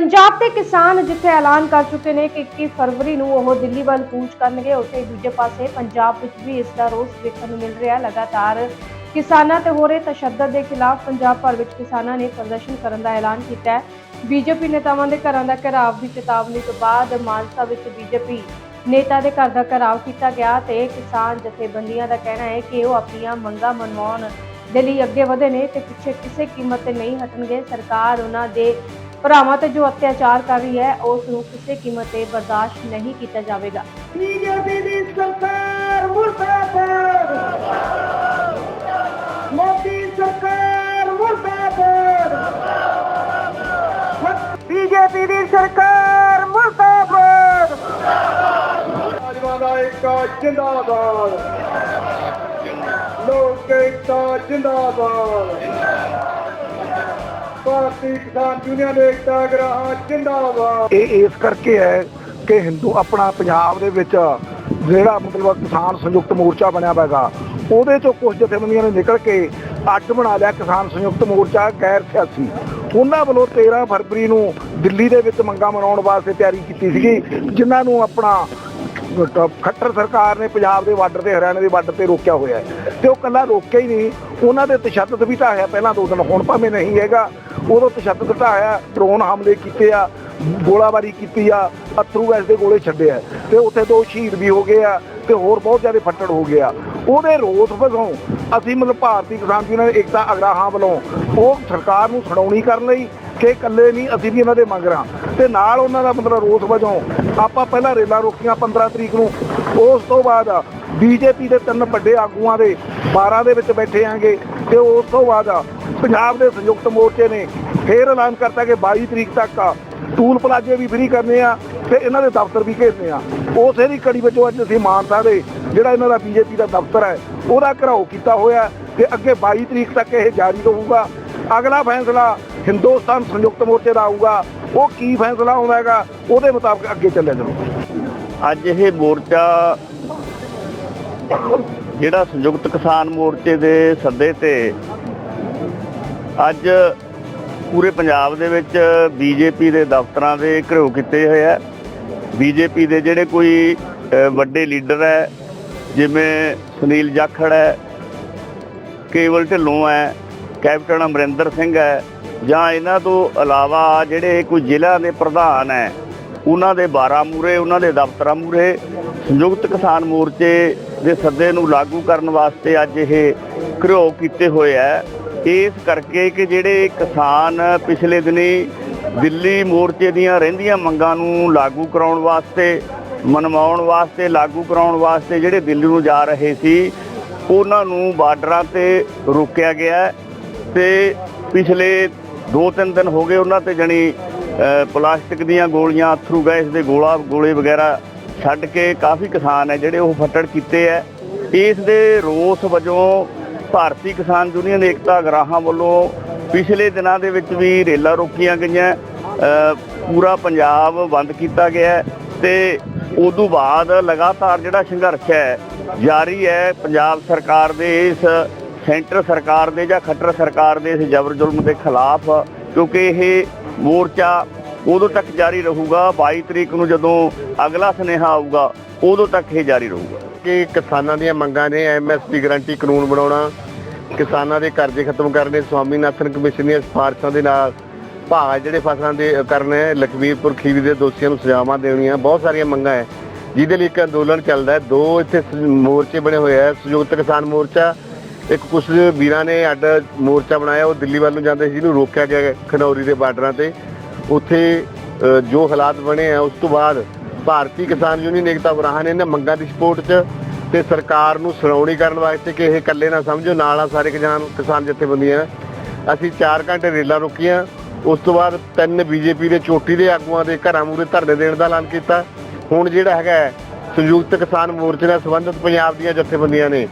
ਪੰਜਾਬ ਦੇ ਕਿਸਾਨ ਜਿੱਥੇ ਐਲਾਨ ਕਰ ਚੁੱਕੇ ਨੇ ਕਿ 21 ਫਰਵਰੀ ਨੂੰ ਉਹ ਦਿੱਲੀ ਵੱਲ ਕੂਚ ਕਰਨਗੇ, ਉੱਥੇ ਦੂਜੇ ਪਾਸੇ ਪੰਜਾਬ ਵਿੱਚ ਵੀ ਇਸ ਦਾ ਰੋਸ ਵੇਖਣ ਨੂੰ ਮਿਲ ਰਿਹਾ ਲਗਾਤਾਰ ਕਿਸਾਨਾਂ ਤੇ ਹੋ ਰਹੇ ਤਸ਼ੱਦਦ ਦੇ ਖਿਲਾਫ ਪੰਜਾਬ ਭਰ ਵਿੱਚ ਕਿਸਾਨਾਂ ਨੇ ਪ੍ਰਦਰਸ਼ਨ ਕਰਨ ਦਾ ਐਲਾਨ ਕੀਤਾ ਹੈ। ਬੀਜੇਪੀ ਨੇਤਾਵਾਂ ਦੇ ਘਰਾਂ ਦਾ ਘਰਾਵ ਦੀ ਚੇਤਾਵਨੀ ਤੋਂ ਬਾਅਦ ਮਾਨਸਾ ਵਿੱਚ ਬੀਜੇਪੀ ਨੇਤਾ ਦੇ ਘਰ ਦਾ ਘਰਾਵ ਕੀਤਾ ਗਿਆ ਤੇ ਕਿਸਾਨ ਜਥੇਬੰਦੀਆਂ ਦਾ ਕਹਿਣਾ ਹੈ ਕਿ ਉਹ ਆਪਣੀਆਂ ਮੰਗਾਂ ਮਨਵਾਉਣ ਦੇ ਲਈ ਅੱਗੇ ਵਧੇ ਨੇ ਤੇ ਪਿੱਛੇ ਕਿਸੇ ਕੀਮਤ ਤੇ ਨਹੀਂ ਹਟਣਗੇ। ਸਰਕਾਰ ਉਹਨਾਂ ਦੇ ਭਰਾਵਾਂ ਤੇ ਜੋ ਅਤਿਆਚਾਰ ਕਰ ਰਹੀ ਹੈ ਉਸ ਨੂੰ ਕਿਸੇ ਕੀਮਤ ਤੇ ਬਰਦਾਸ਼ਤ ਨਹੀਂ ਕੀਤਾ ਜਾਵੇਗਾ। ਬੀਜੇਪੀ ਦੀ ਸਰਕਾਰ ਮੁਰਦਾਬਾਦ! ਮੋਦੀ ਸਰਕਾਰ ਮੁਰਦਾਬਾਦ! ਬੀਜੇਪੀ ਦੀ ਸਰਕਾਰ ਮੁਰਦਾਬਾਦ! ਨੌਜਵਾਨਾਂ ਦਾ ਇੱਕ ਜਿੰਦਾਬਾਦ। ਲੋਕ ਏਕਤਾ ਜਿੰਦਾਬਾਦ। ਭਾਰਤੀ ਕਿਸਾਨ ਯੂਨੀਅਨ ਏਕਤਾ ਗ੍ਰਾਹਾਂ ਜਿੰਦਾਬਾਦ। ਇਹ ਇਸ ਕਰਕੇ ਹੈ ਕਿ ਹਿੰਦੂ ਆਪਣਾ ਪੰਜਾਬ ਦੇ ਵਿੱਚ ਜਿਹੜਾ ਮਤਲਬ ਕਿਸਾਨ ਸੰਯੁਕਤ ਮੋਰਚਾ ਬਣਿਆ ਹੋਇਆਗਾ ਉਹਦੇ ਚੋਂ ਕੁਝ ਜਥੇਬੰਦੀਆਂ ਨੇ ਨਿਕਲ ਕੇ ਅੱਡ ਬਣਾ ਲਿਆ ਕਿਸਾਨ ਸੰਯੁਕਤ ਮੋਰਚਾ ਗੈਰ ਸਿਆਸੀ। ਉਹਨਾਂ ਵੱਲੋਂ 13 ਫਰਵਰੀ ਨੂੰ ਦਿੱਲੀ ਦੇ ਵਿੱਚ ਮੰਗਾਂ ਮਨਾਉਣ ਵਾਸਤੇ ਤਿਆਰੀ ਕੀਤੀ ਸੀਗੀ, ਜਿਨ੍ਹਾਂ ਨੂੰ ਆਪਣਾ ਖੱਟਰ ਸਰਕਾਰ ਨੇ ਪੰਜਾਬ ਦੇ ਬਾਰਡਰ ਤੇ, ਹਰਿਆਣੇ ਦੇ ਬਾਰਡਰ ਤੇ ਰੋਕਿਆ ਹੋਇਆ ਤੇ ਉਹ ਕੱਲਾ ਰੋਕਿਆ ਹੀ ਨਹੀਂ, ਉਹਨਾਂ ਦੇ ਤਸ਼ੱਦਦ ਵੀ ਤਾਂ ਹੈ ਪਹਿਲਾਂ ਦੋ ਦਿਨ, ਹੁਣ ਭਾਵੇਂ ਨਹੀਂ ਹੈਗਾ ਉਦੋਂ ਤਸ਼ੱਦਦ ਘਟਾਇਆ ਡਰੋਨ ਹਮਲੇ ਕੀਤੇ ਆ, ਗੋਲਾਬਾਰੀ ਕੀਤੀ ਆ, ਅਥਰੂ ਗੈਸ ਦੇ ਗੋਲੇ ਛੱਡੇ ਆ, ਤੇ ਉੱਥੇ ਦੋ ਸ਼ਹੀਦ ਵੀ ਹੋ ਗਏ ਆ, ਤੇ ਹੋਰ ਬਹੁਤ ਜ਼ਿਆਦਾ ਫੱਟੜ ਹੋ ਗਏ ਆ ਉਹਦੇ ਰੋਸ ਵਜੋਂ ਅਸੀਂ ਮਤਲਬ ਭਾਰਤੀ ਕਿਸਾਨ ਯੂਨੀਅਨ ਏਕਤਾ ਅਗਰਾਹਾਂ ਵੱਲੋਂ ਉਹ ਸਰਕਾਰ ਨੂੰ ਸੁਣਾਉਣੀ ਕਰਨ ਲਈ ਕਿ ਇਕੱਲੇ ਨਹੀਂ, ਅਸੀਂ ਵੀ ਇਹਨਾਂ ਦੇ ਮੰਗ ਰਾਂ ਤੇ ਨਾਲ ਉਹਨਾਂ ਦਾ ਮਤਲਬ ਰੋਸ ਵਜੋਂ ਆਪਾਂ ਪਹਿਲਾਂ ਰੇਲਾਂ ਰੋਕੀਆਂ 15 ਤਰੀਕ ਨੂੰ। ਉਸ ਤੋਂ ਬਾਅਦ ਬੀਜੇਪੀ ਦੇ ਤਿੰਨ ਵੱਡੇ ਆਗੂਆਂ ਦੇ 12 ਦੇ ਵਿੱਚ ਬੈਠੇ ਆਂਗੇ। ਤੇ ਉਸ ਤੋਂ ਬਾਅਦ ਪੰਜਾਬ ਦੇ ਸੰਯੁਕਤ ਮੋਰਚੇ ਨੇ ਫੇਰ ਐਲਾਨ ਕਰਤਾ ਕਿ 22 ਤਰੀਕ ਤੱਕ ਟੂਲ ਪਲਾਜੇ ਵੀ ਫ੍ਰੀ ਕਰਨੇ ਆ ਤੇ ਇਹਨਾਂ ਦੇ ਦਫ਼ਤਰ ਵੀ ਘੇਰਨੇ ਆ। ਉਸੇ ਦੀ ਕੜੀ ਵਿੱਚੋਂ ਅੱਜ ਅਸੀਂ ਮਾਨਸਾ ਦੇ ਜਿਹੜਾ ਇਹਨਾਂ ਦਾ ਬੀਜੇਪੀ ਦਾ ਦਫ਼ਤਰ ਹੈ, ਉਹਦਾ ਘਰਾਓ ਕੀਤਾ ਹੋਇਆ ਤੇ ਅੱਗੇ 22 ਤਰੀਕ ਤੱਕ ਇਹ ਜਾਰੀ ਰਹੂਗਾ। ਅਗਲਾ ਫੈਸਲਾ ਹਿੰਦੁਸਤਾਨ ਸੰਯੁਕਤ ਮੋਰਚੇ ਦਾ ਆਊਗਾ। ਉਹ ਕੀ ਫੈਸਲਾ ਆਉਂਦਾ ਹੈਗਾ, ਉਹਦੇ ਮੁਤਾਬਕ ਅੱਗੇ ਚੱਲਿਆ ਜਾਊਗਾ। ਅੱਜ ਇਹ ਮੋਰਚਾ ਜਿਹੜਾ ਸੰਯੁਕਤ ਕਿਸਾਨ ਮੋਰਚੇ ਦੇ ਸੱਦੇ ਤੇ ਅੱਜ ਪੂਰੇ ਪੰਜਾਬ ਦੇ ਵਿੱਚ ਬੀਜੇਪੀ ਦੇ ਦਫ਼ਤਰਾਂ ਦੇ ਘਿਰਾਓ ਕੀਤੇ ਹੋਏ ਆ। ਬੀਜੇਪੀ ਦੇ ਜਿਹੜੇ ਕੋਈ ਵੱਡੇ ਲੀਡਰ ਹੈ, ਜਿਵੇਂ ਸੁਨੀਲ ਜਾਖੜ ਹੈ, ਕੇਵਲ ਢਿੱਲੋਂ ਹੈ, ਕੈਪਟਨ ਅਮਰਿੰਦਰ ਸਿੰਘ ਹੈ, ਜਾਂ ਇਹਨਾਂ ਤੋਂ ਇਲਾਵਾ ਜਿਹੜੇ ਕੋਈ ਜ਼ਿਲ੍ਹਾ ਦੇ ਪ੍ਰਧਾਨ ਹੈ ਉਹਨਾਂ ਦੇ 12 ਮੂਰੇ ਉਹਨਾਂ ਦੇ ਦਫ਼ਤਰਾਂ ਮੂਰੇ ਸੰਯੁਕਤ ਕਿਸਾਨ ਮੋਰਚੇ ਦੇ ਸੱਦੇ ਨੂੰ ਲਾਗੂ ਕਰਨ ਵਾਸਤੇ ਅੱਜ ਇਹ ਘਿਰਾਓ ਕੀਤੇ ਹੋਏ ਹੈ ਇਸ ਕਰਕੇ ਕਿ ਜਿਹੜੇ ਕਿਸਾਨ ਪਿਛਲੇ ਦਿਨੀ ਦਿੱਲੀ ਮੋਰਚੇ ਦੀਆਂ ਰਹਿੰਦੀਆਂ ਮੰਗਾਂ ਨੂੰ ਲਾਗੂ ਕਰਾਉਣ ਵਾਸਤੇ ਮਨਵਾਉਣ ਵਾਸਤੇ, ਲਾਗੂ ਕਰਾਉਣ ਵਾਸਤੇ ਜਿਹੜੇ ਦਿੱਲੀ ਨੂੰ ਜਾ ਰਹੇ ਸੀ, ਉਹਨਾਂ ਨੂੰ ਬਾਰਡਰਾਂ ਤੇ ਰੋਕਿਆ ਗਿਆ ਹੈ ਤੇ ਪਿਛਲੇ 2-3 ਦਿਨ ਹੋ ਗਏ ਉਹਨਾਂ ਤੇ ਜਣੀ ਪਲਾਸਟਿਕ ਦੀਆਂ ਗੋਲੀਆਂ ਅਥਰੂ ਗੈਸ ਦੇ ਗੋਲਾ ਗੋਲੇ ਵਗੈਰਾ ਛੱਡ ਕੇ ਕਾਫੀ ਕਿਸਾਨ ਹੈ ਜਿਹੜੇ ਉਹ ਫੱਟੜ ਕੀਤੇ ਹੈ। ਇਸ ਦੇ ਰੋਸ ਵਜੋਂ ਭਾਰਤੀ ਕਿਸਾਨ ਯੂਨੀਅਨ ਏਕਤਾ ਗਰਾਹਾਂ ਵੱਲੋਂ ਪਿਛਲੇ ਦਿਨਾਂ ਦੇ ਵਿੱਚ ਵੀ ਰੇਲਾਂ ਰੋਕੀਆਂ ਗਈਆਂ। ਪੂਰਾ ਪੰਜਾਬ ਬੰਦ ਕੀਤਾ ਗਿਆ ਹੈ ਤੇ ਉਦੋਂ ਬਾਅਦ ਲਗਾਤਾਰ ਜਿਹੜਾ ਸੰਘਰਸ਼ ਹੈ, ਜਾਰੀ ਹੈ ਪੰਜਾਬ ਸਰਕਾਰ ਦੇ ਇਸ ਸੈਂਟਰ ਸਰਕਾਰ ਦੇ ਜਾਂ ਖੱਟਰ ਸਰਕਾਰ ਦੇ ਇਸ ਜ਼ਬਰ ਜ਼ੁਲਮ ਦੇ ਖਿਲਾਫ, ਕਿਉਂਕਿ ਇਹ ਮੋਰਚਾ ਉਦੋਂ ਤੱਕ ਜਾਰੀ ਰਹੂਗਾ 22 ਤਰੀਕ ਨੂੰ ਜਦੋਂ ਅਗਲਾ ਸੁਨੇਹਾ ਆਊਗਾ, ਉਦੋਂ ਤੱਕ ਇਹ ਜਾਰੀ ਰਹੂਗਾ। ਕਿ ਕਿਸਾਨਾਂ ਦੀਆਂ ਮੰਗਾਂ ਨੇ ਐਮਐਸਪੀ ਗਰੰਟੀ ਕਾਨੂੰਨ ਬਣਾਉਣਾ, ਕਿਸਾਨਾਂ ਦੇ ਕਰਜ਼ੇ ਖਤਮ ਕਰਨੇ, ਸਵਾਮੀਨਾਥਨ ਕਮਿਸ਼ਨ ਦੀਆਂ ਸਿਫਾਰਸ਼ਾਂ ਦੇ ਨਾਲ ਭਾਅ ਜਿਹੜੇ ਫਸਲਾਂ ਦੇ ਕਰਨੇ ਲਖਵੀਰਪੁਰ ਖੀਰੀ ਦੇ ਦੋਸ਼ੀਆਂ ਨੂੰ ਸਜ਼ਾਵਾਂ ਦੇਣੀਆਂ, ਬਹੁਤ ਸਾਰੀਆਂ ਮੰਗਾਂ ਹੈ। ਜਿਹਦੇ ਲਈ ਇੱਕ ਅੰਦੋਲਨ ਚੱਲਦਾ ਹੈ, ਦੋ ਇੱਥੇ ਮੋਰਚੇ ਬਣੇ ਹੋਏ ਆ ਸੰਯੁਕਤ ਕਿਸਾਨ ਮੋਰਚਾ ਇੱਕ ਕੁਝ ਵੀਰਾਂ ਨੇ ਅੱਡ ਮੋਰਚਾ ਬਣਾਇਆ, ਉਹ ਦਿੱਲੀ ਵੱਲ ਨੂੰ ਜਾਂਦੇ ਸੀ, ਜਿਹਨੂੰ ਰੋਕਿਆ ਗਿਆ ਖਨੌਰੀ ਦੇ ਬਾਰਡਰਾਂ ਤੇ। ਉੱਥੇ ਜੋ ਹਾਲਾਤ ਬਣੇ ਆ, ਉਸ ਤੋਂ ਬਾਅਦ ਭਾਰਤੀ ਕਿਸਾਨ ਯੂਨੀਅਨ ਏਕਤਾ ਵਰਾਹਾਂ ਨੇ ਇਹਨਾਂ ਮੰਗਾਂ ਦੀ ਸਪੋਰਟ 'ਚ ਤੇ ਸਰਕਾਰ ਨੂੰ ਸੁਣਾਉਣੀ ਕਰਨ ਵਾਸਤੇ ਕਿ ਇਹ ਇਕੱਲੇ ਨਾ ਸਮਝੋ, ਨਾਲ ਆ ਸਾਰੇ ਕਿਸਾਨ ਕਿਸਾਨ ਜਥੇਬੰਦੀਆਂ। ਅਸੀਂ 4 ਘੰਟੇ ਰੇਲਾਂ ਰੋਕੀਆਂ, ਉਸ ਤੋਂ ਬਾਅਦ ਤਿੰਨ ਬੀਜੇਪੀ ਦੇ ਚੋਟੀ ਦੇ ਆਗੂਆਂ ਦੇ ਘਰਾਂ ਮੂਰੇ ਧਰਨੇ ਦੇਣ ਦਾ ਐਲਾਨ ਕੀਤਾ। ਹੁਣ ਜਿਹੜਾ ਹੈਗਾ ਸੰਯੁਕਤ ਕਿਸਾਨ ਮੋਰਚੇ ਨਾਲ ਸੰਬੰਧਿਤ ਪੰਜਾਬ ਦੀਆਂ ਜਥੇਬੰਦੀਆਂ ਨੇ।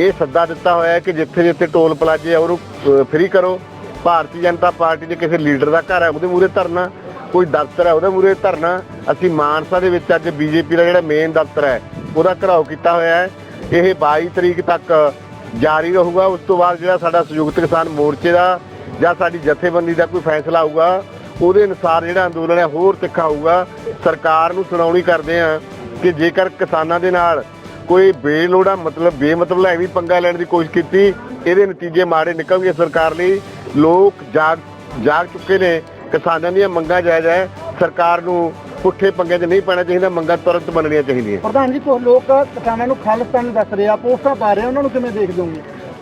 ਇਹ ਸੱਦਾ ਦਿੱਤਾ ਹੋਇਆ ਹੈ ਕਿ ਜਿੱਥੇ ਜਿੱਥੇ ਟੋਲ ਪਲਾਜੇ ਆ, ਉਹਨੂੰ ਫ੍ਰੀ ਕਰੋ। ਭਾਰਤੀ ਜਨਤਾ ਪਾਰਟੀ ਦੇ ਕਿਸੇ ਲੀਡਰ ਦਾ ਘਰ ਹੈ, ਉਹਦੇ ਮੂਹਰੇ ਧਰਨਾ। ਕੋਈ ਦਫ਼ਤਰ ਹੈ, ਉਹਦੇ ਮੂਹਰੇ ਧਰਨਾ। ਅਸੀਂ ਮਾਨਸਾ ਦੇ ਵਿੱਚ ਅੱਜ ਬੀਜੇਪੀ ਦਾ ਜਿਹੜਾ ਮੇਨ ਦਫ਼ਤਰ ਹੈ, ਉਹਦਾ ਘਰਾਓ ਕੀਤਾ ਹੋਇਆ ਹੈ। ਇਹ 22 ਤਰੀਕ ਤੱਕ ਜਾਰੀ ਰਹੂਗਾ। ਉਸ ਤੋਂ ਬਾਅਦ ਜਿਹੜਾ ਸਾਡਾ ਸੰਯੁਕਤ ਕਿਸਾਨ ਮੋਰਚੇ ਦਾ ਜਾਂ ਸਾਡੀ ਜਥੇਬੰਦੀ ਦਾ ਕੋਈ ਫੈਸਲਾ ਆਊਗਾ, ਉਹਦੇ ਅਨੁਸਾਰ ਜਿਹੜਾ ਅੰਦੋਲਨ ਹੈ, ਹੋਰ ਤਿੱਖਾ ਹੋਊਗਾ। ਸਰਕਾਰ ਨੂੰ ਸੁਣਾਉਣੀ ਕਰਦੇ ਆ ਕਿ ਜੇਕਰ ਕਿਸਾਨਾਂ ਦੇ ਨਾਲ ਕੋਈ ਬੇਲੋੜਾ ਮਤਲਬ ਬੇਮਤਲਬ ਐਵੇਂ ਪੰਗਾ ਲੈਣ ਦੀ ਕੋਸ਼ਿਸ਼ ਕੀਤੀ ਇਹਦੇ ਨਤੀਜੇ ਮਾੜੇ ਨਿਕਲਣਗੇ ਸਰਕਾਰ ਲਈ। ਲੋਕ ਜਾਗ ਜਾਗ ਚੁੱਕੇ ਨੇ ਕਿਸਾਨਾਂ ਦੀਆਂ ਮੰਗਾਂ ਜਾਇਜ਼ ਹੈ। ਸਰਕਾਰ ਨੂੰ ਪੁੱਠੇ ਪੰਗੇ 'ਚ ਨਹੀਂ ਪੈਣਾ ਚਾਹੀਦਾ ਮੰਗਾਂ ਤੁਰੰਤ ਮੰਨਣੀਆਂ ਚਾਹੀਦੀਆਂ। ਪ੍ਰਧਾਨ ਜੀ ਕੁਝ ਲੋਕ ਕਿਸਾਨਾਂ ਨੂੰ ਖਾਲਿਸਤਾਨ ਦੱਸ ਰਹੇ ਆ ਪੋਸਟਾਂ ਪਾ ਰਹੇ ਆ ਉਹਨਾਂ ਨੂੰ ਕਿਵੇਂ ਦੇਖਦੇ ਹੋਗੇ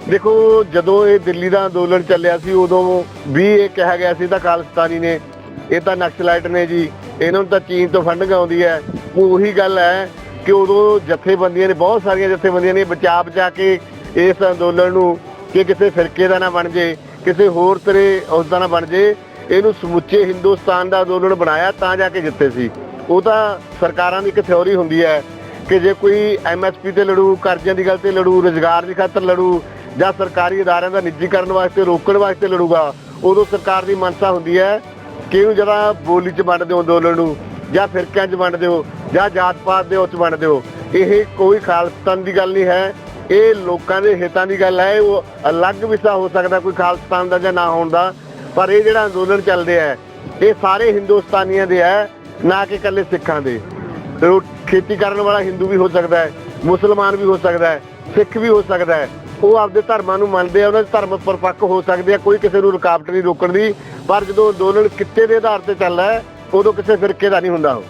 ਦੇਖੋ ਜਦੋਂ ਇਹ ਦਿੱਲੀ ਦਾ ਅੰਦੋਲਨ ਚੱਲਿਆ ਸੀ ਉਦੋਂ ਵੀ ਇਹ ਕਿਹਾ ਗਿਆ ਸੀ ਤਾਂ ਖਾਲਿਸਤਾਨੀ ਨੇ ਇਹ ਤਾਂ ਨਕਸਲਾਈਟ ਨੇ ਜੀ ਇਹਨਾਂ ਨੂੰ ਤਾਂ ਚੀਨ ਤੋਂ ਫੰਡਿੰਗ ਆਉਂਦੀ ਹੈ। ਉਹੀ ਗੱਲ ਹੈ ਕਿ ਉਦੋਂ ਜਥੇਬੰਦੀਆਂ ਨੇ, ਬਹੁਤ ਸਾਰੀਆਂ ਜਥੇਬੰਦੀਆਂ ਨੇ ਬਚਾ ਬਚਾ ਕੇ ਇਸ ਅੰਦੋਲਨ ਨੂੰ ਕਿ ਕਿਸੇ ਫਿਰਕੇ ਦਾ ਨਾ ਬਣ ਜੇ, ਕਿਸੇ ਹੋਰ ਤਰ੍ਹਾਂ ਉਸ ਦਾ ਨਾ ਬਣ ਜੇ, ਇਹਨੂੰ ਸਮੁੱਚੇ ਹਿੰਦੁਸਤਾਨ ਦਾ ਅੰਦੋਲਨ ਬਣਾਇਆ ਤਾਂ ਜਾ ਕੇ ਜਿੱਤੇ ਸੀ। ਉਹ ਤਾਂ ਸਰਕਾਰਾਂ ਦੀ ਇੱਕ ਥਿਉਰੀ ਹੁੰਦੀ ਹੈ ਕਿ ਜੇ ਕੋਈ ਐਮਐਸਪੀ ਤੇ ਲੜੂ, ਕਰਜ਼ਿਆਂ ਦੀ ਗੱਲ ਤੇ ਲੜੂ, ਰੋਜ਼ਗਾਰ ਦੀ ਖਾਤਰ ਲੜੂ ਜਾਂ ਸਰਕਾਰੀ ਅਦਾਰਿਆਂ ਦਾ ਨਿੱਜੀਕਰਨ ਵਾਸਤੇ, ਰੋਕਣ ਵਾਸਤੇ ਲੜੂਗਾ, ਉਦੋਂ ਸਰਕਾਰ ਦੀ ਮਨਸਾ ਹੁੰਦੀ ਹੈ ਕਿ ਉਹ ਜਿਹੜਾ ਬੋਲੀ ਚ ਵੰਡ ਦਿਓ ਅੰਦੋਲਨ ਨੂੰ। ਜਾਂ ਫਿਰਕਿਆਂ ਚ ਵੰਡ ਦਿਓ ਜਾਂ ਜਾਤ ਪਾਤ ਦੇ ਉੱਚ ਵੰਡ ਦਿਓ ਇਹ ਕੋਈ ਖਾਲਸਤਾਨ ਦੀ ਗੱਲ ਨਹੀਂ ਹੈ। ਇਹ ਲੋਕਾਂ ਦੇ ਹਿੱਤਾਂ ਦੀ ਗੱਲ ਹੈ, ਉਹ ਅਲੱਗ ਵਿਸ਼ਾ ਹੋ ਸਕਦਾ ਕੋਈ ਖਾਲਸਤਾਨ ਦਾ ਜਾਂ ਨਾ ਹੋਣ ਦਾ, ਪਰ ਇਹ ਜਿਹੜਾ ਅੰਦੋਲਨ ਚੱਲ ਰਿਹਾ ਇਹ ਸਾਰੇ ਹਿੰਦੁਸਤਾਨੀਆਂ ਦੇ ਹੈ ਨਾ ਕਿ ਇਕੱਲੇ ਸਿੱਖਾਂ ਦੇ। ਖੇਤੀ ਕਰਨ ਵਾਲਾ ਹਿੰਦੂ ਵੀ ਹੋ ਸਕਦਾ ਹੈ, ਮੁਸਲਮਾਨ ਵੀ ਹੋ ਸਕਦਾ ਹੈ, ਸਿੱਖ ਵੀ ਹੋ ਸਕਦਾ ਹੈ। ਉਹ ਆਪਦੇ ਧਰਮਾਂ ਨੂੰ ਮੰਨਦੇ ਆ, ਉਹਨਾਂ ਦੇ ਧਰਮ ਪਰਪੱਕ ਹੋ ਸਕਦੇ ਆ, ਕੋਈ ਕਿਸੇ ਨੂੰ ਰੁਕਾਵਟ ਨਹੀਂ ਰੋਕਣ ਦੀ, ਪਰ ਜਦੋਂ ਅੰਦੋਲਨ ਕਿੱਤੇ ਦੇ ਆਧਾਰ ਤੇ ਚੱਲਦਾ ਹੈ ਉਦੋਂ ਕਿਸੇ ਫਿਰਕੇ ਦਾ ਨਹੀਂ ਹੁੰਦਾ ਉਹ।